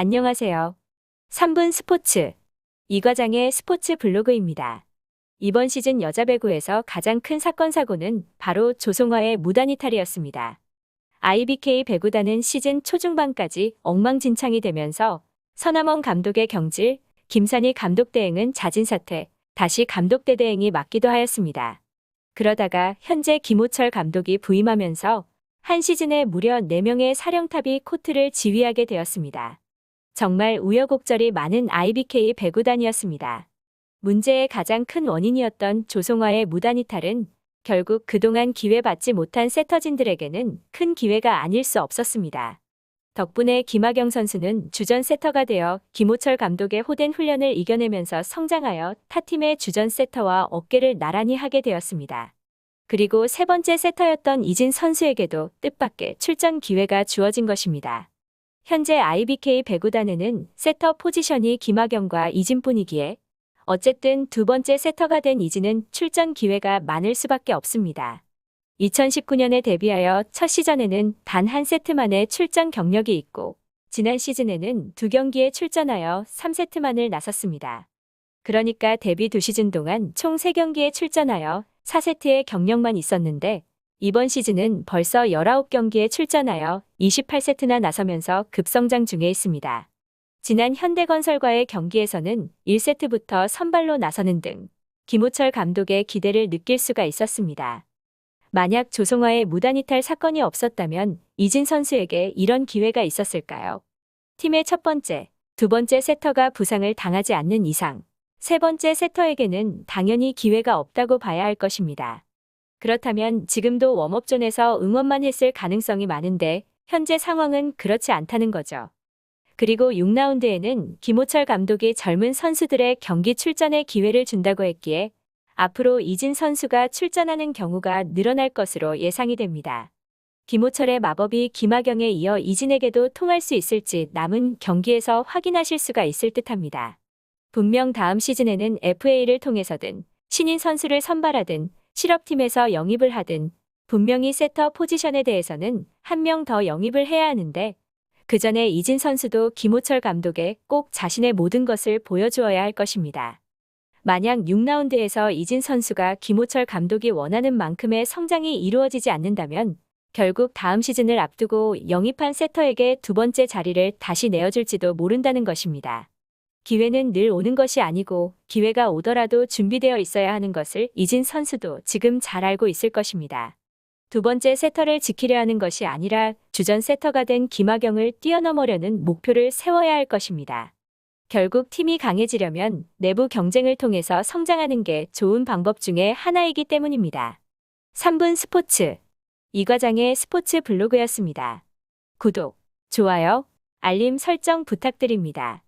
안녕하세요. 3분 스포츠. 이 과장의 스포츠 블로그입니다. 이번 시즌 여자 배구에서 가장 큰 사건 사고는 바로 조성화의 무단 이탈이었습니다. IBK 배구단은 시즌 초중반까지 엉망진창이 되면서 서남원 감독의 경질, 김산희 감독 대행은 자진 사퇴, 다시 감독 대대행이 맡기도 하였습니다. 그러다가 현재 김호철 감독이 부임하면서 한 시즌에 무려 4명의 사령탑이 코트를 지휘하게 되었습니다. 정말 우여곡절이 많은 IBK 배구단이었습니다. 문제의 가장 큰 원인이었던 조성화의 무단 이탈은 결국 그동안 기회받지 못한 세터진들에게는 큰 기회가 아닐 수 없었습니다. 덕분에 김학영 선수는 주전 세터가 되어 김호철 감독의 호된 훈련을 이겨내면서 성장하여 타팀의 주전 세터와 어깨를 나란히 하게 되었습니다. 그리고 세 번째 세터였던 이진 선수에게도 뜻밖의 출전 기회가 주어진 것입니다. 현재 IBK 배구단에는 세터 포지션이 김학영과 이진뿐이기에 어쨌든 두 번째 세터가 된 이진은 출전 기회가 많을 수밖에 없습니다. 2019년에 데뷔하여 첫 시즌에는 단 한 세트만의 출전 경력이 있고 지난 시즌에는 두 경기에 출전하여 3세트만을 나섰습니다. 그러니까 데뷔 두 시즌 동안 총 3경기에 출전하여 4세트의 경력만 있었는데 이번 시즌은 벌써 19경기에 출전하여 28세트나 나서면서 급성장 중에 있습니다. 지난 현대건설과의 경기에서는 1세트부터 선발로 나서는 등 김호철 감독의 기대를 느낄 수가 있었습니다. 만약 조성화의 무단이탈 사건이 없었다면 이진 선수에게 이런 기회가 있었을까요? 팀의 첫 번째, 두 번째 세터가 부상을 당하지 않는 이상 세 번째 세터에게는 당연히 기회가 없다고 봐야 할 것입니다. 그렇다면 지금도 웜업존에서 응원만 했을 가능성이 많은데 현재 상황은 그렇지 않다는 거죠. 그리고 6라운드에는 김호철 감독이 젊은 선수들의 경기 출전의 기회를 준다고 했기에 앞으로 이진 선수가 출전하는 경우가 늘어날 것으로 예상이 됩니다. 김호철의 마법이 김하경에 이어 이진에게도 통할 수 있을지 남은 경기에서 확인하실 수가 있을 듯합니다. 분명 다음 시즌에는 FA를 통해서든 신인 선수를 선발하든 실업팀에서 영입을 하든 분명히 세터 포지션에 대해서는 한 명 더 영입을 해야 하는데 그 전에 이진 선수도 김호철 감독에 꼭 자신의 모든 것을 보여주어야 할 것입니다. 만약 6라운드에서 이진 선수가 김호철 감독이 원하는 만큼의 성장이 이루어지지 않는다면 결국 다음 시즌을 앞두고 영입한 세터에게 두 번째 자리를 다시 내어줄지도 모른다는 것입니다. 기회는 늘 오는 것이 아니고 기회가 오더라도 준비되어 있어야 하는 것을 이진 선수도 지금 잘 알고 있을 것입니다. 두 번째 세터를 지키려 하는 것이 아니라 주전 세터가 된 김하경을 뛰어넘으려는 목표를 세워야 할 것입니다. 결국 팀이 강해지려면 내부 경쟁을 통해서 성장하는 게 좋은 방법 중에 하나이기 때문입니다. 3분 스포츠 이 과장의 스포츠 블로그였습니다. 구독, 좋아요, 알림 설정 부탁드립니다.